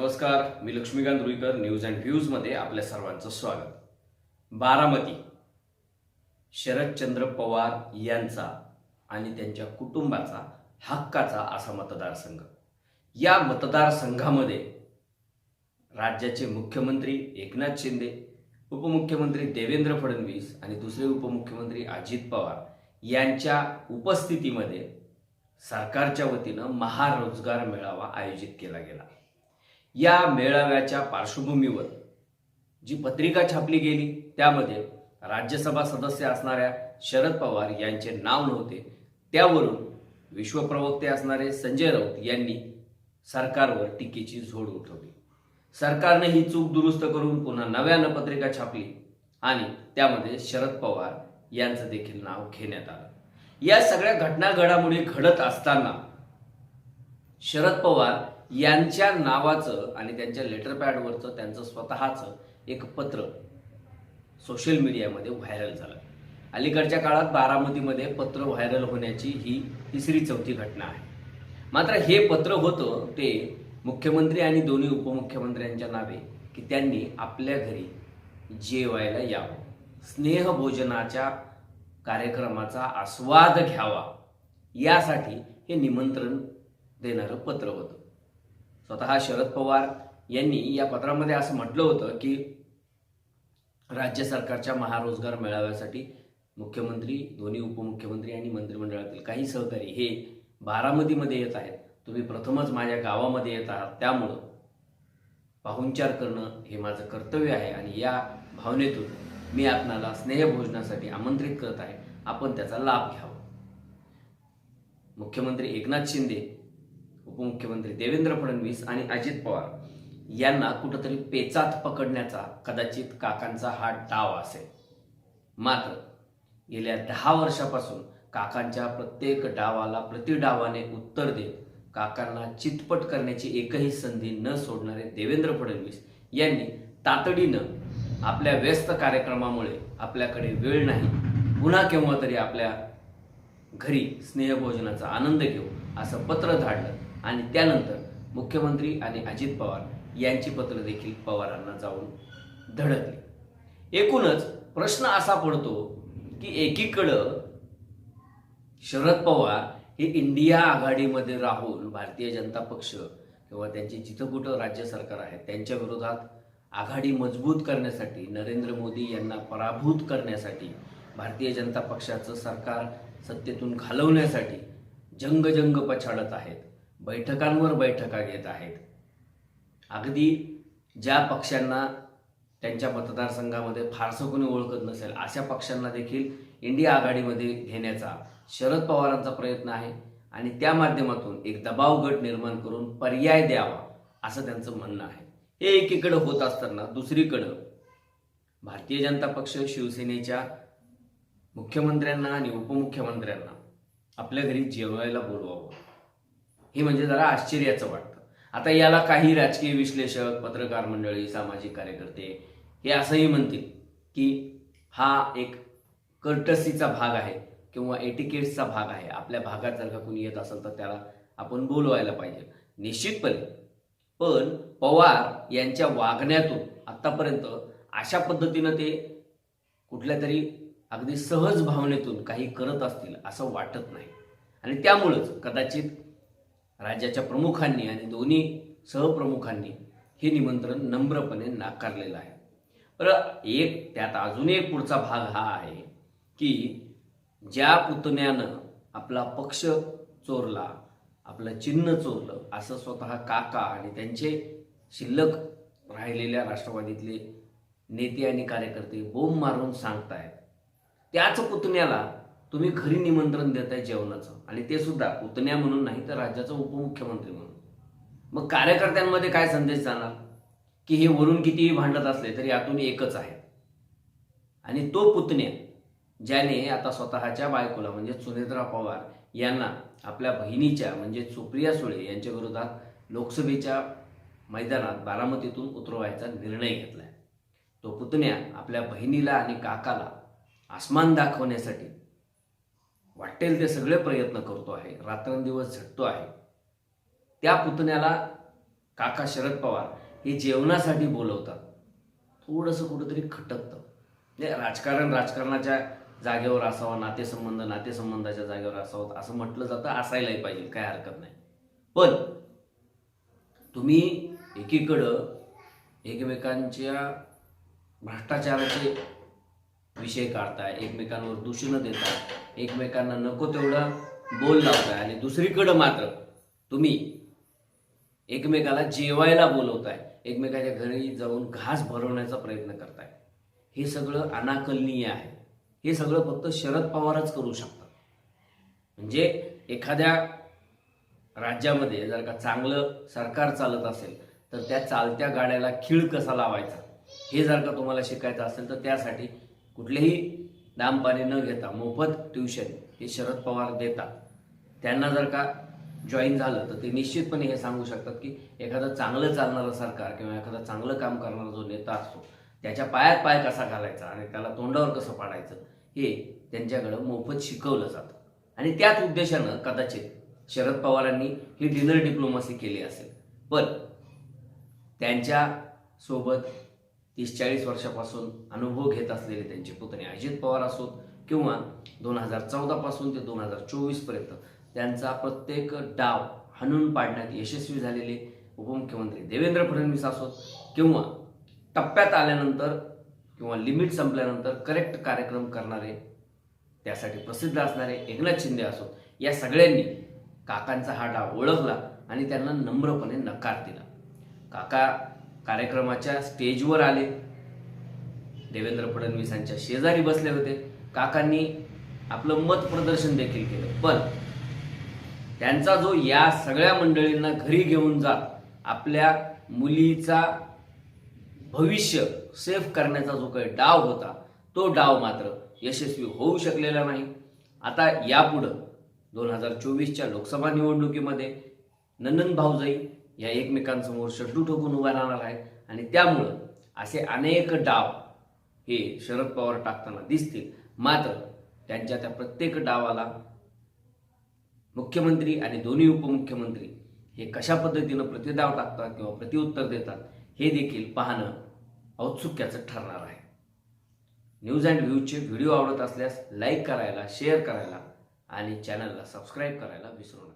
नमस्कार मी Laxmikant Ruikar news and व्ह्यूजमध्ये आपल्या सर्वांचं स्वागत. बारामती शरदचंद्र पवार यांचा आणि त्यांच्या कुटुंबाचा हक्काचा असा मतदारसंघ. या मतदारसंघामध्ये राज्याचे मुख्यमंत्री एकनाथ शिंदे उपमुख्यमंत्री देवेंद्र फडणवीस आणि दुसरे उपमुख्यमंत्री अजित पवार यांच्या उपस्थितीमध्ये सरकारच्या वतीनं महारोजगार मेळावा आयोजित केला गेला. या मेळाव्याच्या पार्श्वभूमीवर जी पत्रिका छापली गेली त्यामध्ये राज्यसभा सदस्य असणाऱ्या शरद पवार यांचे नाव नव्हते. त्यावरून विश्वप्रवक्ते असणारे संजय राऊत यांनी सरकारवर टीकेची झोड उठवली. सरकारने ही चूक दुरुस्त करून पुन्हा नव्यानं पत्रिका छापली आणि त्यामध्ये शरद पवार यांचं देखील नाव घेण्यात आलं. या सगळ्या घटना घडामोडी घडत असताना शरद पवार यांच्या नावाचं आणि त्यांच्या लेटर पॅडवरचं त्यांचं स्वतःचं एक पत्र सोशल मीडियामध्ये व्हायरल झालं. अलीकडच्या काळात बारामतीमध्ये पत्र व्हायरल होण्याची ही तिसरी चौथी घटना आहे. मात्र हे पत्र होतं ते मुख्यमंत्री आणि दोन्ही उपमुख्यमंत्र्यांच्या नावे की त्यांनी आपल्या घरी जेवायला यावं. स्नेहभोजनाच्या कार्यक्रमाचा आस्वाद घ्यावा. यासाठी हे निमंत्रण देणारं पत्र होतं. स्वतः शरद पवार यांनी या पत्रामध्ये असं म्हटलं होतं की राज्य सरकारच्या महारोजगार मेळाव्यासाठी मुख्यमंत्री दोन्ही उपमुख्यमंत्री आणि मंत्रिमंडळातील काही सहकारी हे बारामतीमध्ये येत आहेत. तुम्ही प्रथमच माझ्या गावामध्ये येत आहात. त्यामुळं पाहुणचार करणं हे माझं कर्तव्य आहे आणि या भावनेतून मी आपणाला स्नेहभोजनासाठी आमंत्रित करत आहे. आपण त्याचा लाभ घ्यावा. मुख्यमंत्री एकनाथ शिंदे उपमुख्यमंत्री देवेंद्र फडणवीस आणि अजित पवार यांना कुठंतरी पेचात पकडण्याचा कदाचित काकांचा हा डाव असेल. मात्र गेल्या दहा वर्षापासून काकांच्या प्रत्येक डावाला प्रतिडावाने उत्तर देत काकांना चितपट करण्याची एकही संधी न सोडणारे देवेंद्र फडणवीस यांनी तातडीनं आपल्या व्यस्त कार्यक्रमामुळे आपल्याकडे वेळ नाही पुन्हा केव्हा तरी आपल्या घरी स्नेहभोजनाचा आनंद घेऊ असं पत्र धाडलं. आणि त्यानंतर मुख्यमंत्री आणि अजित पवार यांची पत्र देखील पवारांना जाऊन धडकली. एकूणच प्रश्न असा पडतो की एकीकडं शरद पवार हे इंडिया आघाडीमध्ये राहून भारतीय जनता पक्ष किंवा त्यांचे जिथं कुठं राज्य सरकार आहे त्यांच्या विरोधात आघाडी मजबूत करण्यासाठी नरेंद्र मोदी यांना पराभूत करण्यासाठी भारतीय जनता पक्षाचं सरकार सत्तेतून घालवण्यासाठी जंगजंग पछाडत आहेत. बैठकांवर बैठका घेत आहेत. अगदी ज्या पक्षांना त्यांच्या मतदारसंघामध्ये फारसं कोणी ओळखत नसेल अशा पक्षांना देखील इंडिया आघाडीमध्ये घेण्याचा शरद पवारांचा प्रयत्न आहे आणि त्या माध्यमातून एक दबाव गट निर्माण करून पर्याय द्यावा असं त्यांचं म्हणणं आहे. हे एकीकडं होत असताना दुसरीकडं भारतीय जनता पक्ष शिवसेनेच्या मुख्यमंत्र्यांना आणि उपमुख्यमंत्र्यांना आपल्या घरी जेवायला बोलवावं. हे म्हणजे जरा आश्चर्याचं वाटतं. आता याला काही राजकीय विश्लेषक पत्रकार मंडळी सामाजिक कार्यकर्ते हे असंही म्हणतील की हा एक कर्टसीचा भाग आहे किंवा एटिकेट्सचा भाग आहे. आपल्या भागात जर का कोणी येत असेल तर त्याला आपण बोलवायला पाहिजे. निश्चितपणे. पण पवार यांच्या वागण्यातून आत्तापर्यंत अशा पद्धतीनं ते कुठल्या तरी अगदी सहज भावनेतून काही करत असतील असं वाटत नाही. आणि त्यामुळंच कदाचित राज्याच्या प्रमुखांनी आणि दोन्ही सहप्रमुखांनी हे निमंत्रण नम्रपणे नाकारलेलं आहे. बरं एक त्यात अजून एक पुढचा भाग हा आहे की ज्या पुतण्यानं आपला पक्ष चोरला आपलं चिन्ह चोरलं असं स्वतः काका आणि त्यांचे शिल्लक राहिलेल्या राष्ट्रवादीतले नेते आणि कार्यकर्ते बोंब मारून सांगतायत त्याच पुतण्याला तुम्ही घरी निमंत्रण देताय जेवणाचं. आणि ते सुद्धा पुतण्या म्हणून नाही तर राज्याचं उपमुख्यमंत्री म्हणून. मग कार्यकर्त्यांमध्ये काय संदेश जाणार? की हे वरून कितीही भांडत असले तरी यातून एकच आहे. आणि तो पुतण्या ज्याने आता स्वतःच्या बायकोला म्हणजे सुनेत्रा पवार यांना आपल्या बहिणीच्या म्हणजे सुप्रिया सुळे यांच्या विरोधात लोकसभेच्या मैदानात बारामतीतून उतरवायचा निर्णय घेतलाय. तो पुतण्या आपल्या बहिणीला आणि काकाला आसमान दाखवण्यासाठी वाटेल ते सगळे प्रयत्न करतो आहे. रात्रंदिवस झटतो आहे. त्या पुतण्याला काका शरद पवार हे जेवणासाठी बोलवतात. थोडंसं कुठंतरी खटकतं. म्हणजे राजकारण राजकारणाच्या जागेवर असावं नातेसंबंध नातेसंबंधाच्या जागेवर असावं असं म्हटलं जातं असायलाही पाहिजे काय हरकत नाही. पण तुम्ही एकीकडं एकमेकांच्या भ्रष्टाचाराचे विषय काढताय एकमेकांवर दूषणं देताय एकमेकांना नको तेवढं बोल लावताय आणि दुसरीकडं मात्र तुम्ही एकमेकाला जेवायला बोलवताय एकमेकाच्या घरी जाऊन घास भरवण्याचा प्रयत्न करताय. हे सगळं अनाकलनीय आहे. हे सगळं फक्त शरद पवारच करू शकतात. म्हणजे एखाद्या राज्यामध्ये जर का चांगलं सरकार चालत असेल तर त्या चालत्या गाड्याला खीळ कसा लावायचा? हे जर का तुम्हाला शिकायचं असेल तर त्यासाठी कुठलेही दामपाणी न घेता मोफत ट्युशन हे शरद पवार देतात. त्यांना जर का जॉईन झालं तर ते निश्चितपणे हे सांगू शकतात की एखादं चांगलं चालणारं सरकार किंवा एखादं चांगलं काम करणारा जो नेता असतो त्याच्या पायात पाय कसा घालायचा आणि त्याला तोंडावर कसं पाडायचं हे त्यांच्याकडं मोफत शिकवलं जातं. आणि त्याच उद्देशानं कदाचित शरद पवारांनी ही डिनर डिप्लोमसी केली असेल. पण त्यांच्यासोबत तीस चाळीस वर्षापासून अनुभव घेत असलेले त्यांचे पुतणे अजित पवार असोत किंवा दोन हजार चौदापासून ते दोन हजार चोवीसपर्यंत त्यांचा प्रत्येक डाव हाणून पाडण्यात यशस्वी झालेले उपमुख्यमंत्री देवेंद्र फडणवीस असोत किंवा टप्प्यात आल्यानंतर किंवा लिमिट संपल्यानंतर करेक्ट कार्यक्रम करणारे त्यासाठी प्रसिद्ध असणारे एकनाथ शिंदे असोत या सगळ्यांनी काकांचा हा डाव ओळखला आणि त्यांना नम्रपणे नकार दिला. काका कार्यक्रमाच्या स्टेजवर आले. देवेंद्र फडणवीसांच्या शेजारी बसले होते. काकांनी आपलं मत प्रदर्शन देखील केलं. पण त्यांचा जो या सगळ्या मंडळींना घरी घेऊन जात आपल्या मुलीचा भविष्य सेफ करण्याचा जो काही डाव होता तो डाव मात्र यशस्वी होऊ शकलेला नाही. आता यापुढं दोन हजार चोवीसच्या लोकसभा निवडणुकीमध्ये नंदन भाऊजाई या एकमेकांसमोर शड्डू ठोकून उभा राहणार आहेत आणि त्यामुळं असे अनेक डाव हे शरद पवार टाकताना दिसतील. मात्र त्यांच्या त्या प्रत्येक डावाला मुख्यमंत्री आणि दोन्ही उपमुख्यमंत्री हे कशा पद्धतीनं प्रतिदाव टाकतात किंवा प्रतिउत्तर देतात हे देखील पाहणं औत्सुक्याचं ठरणार आहे. न्यूज अँड व्ह्यूजचे व्हिडिओ आवडत असल्यास लाईक करायला शेअर करायला आणि चॅनलला सबस्क्राईब करायला विसरू नका.